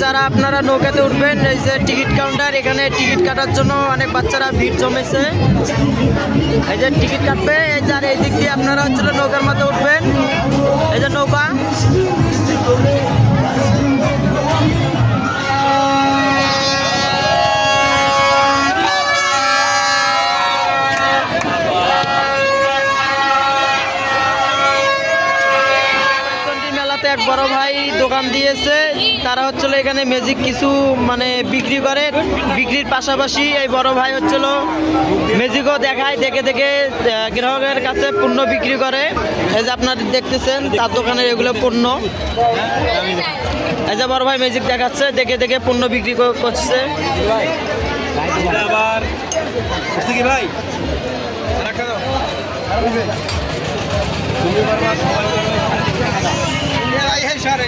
যারা আপনারা নৌকাতে উঠবেন, এই যে টিকিট কাউন্টার, এখানে টিকিট কাটার জন্য অনেক বাচ্চারা ভিড় জমেছে। এই যে টিকিট কাটবে, এই যার এই দিক দিয়ে আপনারা হচ্ছিল নৌকার মধ্যে উঠবেন। এই নৌকা এক বড় ভাই দোকান দিয়েছে। তারা হচ্ছিল এখানে ম্যাজিক কিছু মানে বিক্রি করে। বিক্রির পাশাপাশি এই বড় ভাই হচ্ছিল ম্যাজিকও দেখায়, দেখে দেখে গ্রাহকের কাছে পণ্য বিক্রি করে। এই যে আপনারা দেখতেছেন, তার দোকানের এগুলো পণ্য। এই যে বড় ভাই ম্যাজিক দেখাচ্ছে, দেখে দেখে পণ্য বিক্রি করছে। ভাই।